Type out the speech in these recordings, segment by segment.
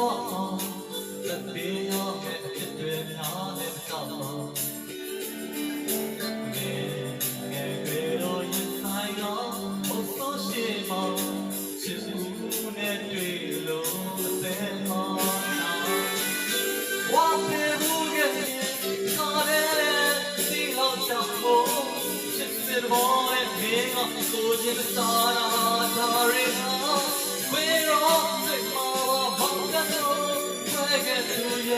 وقع لبينا وقت بنعرف طبعا Oh, and hang up, so just start on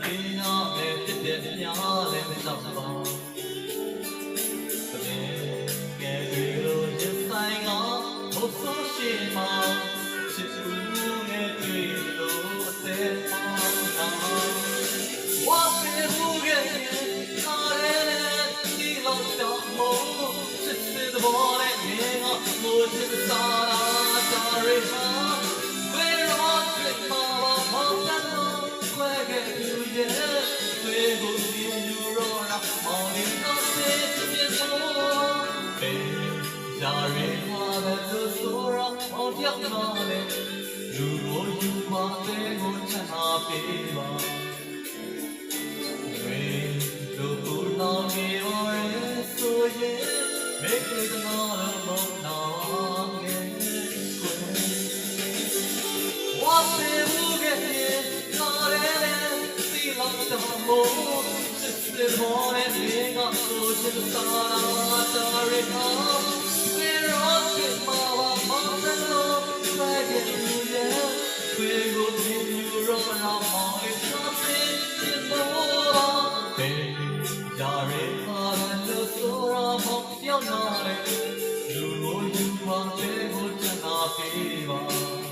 မင်းရမယ်ဖြစ်တဲ့ပြားလည်းမတော့ပါဘယ်ကဲဒီလိုရင်ဆိုင်ကဘုဆိုးရှိမှာချစ်သူနဲ့တွေ့လို့အသက်ပါနာဝါပေဘူးကဲကာရဲဒီလောက်တော့မို့ချစ်တဲ့ဘောနဲ့ငင်းကမို့ချစ်စားတာတာရဟာ We're on the fire ဒါရဲမှာပဲလို့ဆိုတော့မောင်ပြောင်းလာလေလူရောယူမှာတဲ့ကိုချမ်းသာပေးပါရေတို့ကိုနောင်နေပါရဲ့ဆိုရင်မိတ်ကလေးတော်မောင်နောင်ငယ်ဝါစေမှုကလေးကားလဲလဲစီလောက်တော်မို့စစ်စစ်မောင်ရဲ့ငါဆိုချင်တာတာရခါ You're not a, you're not a, you're not a, you're not a,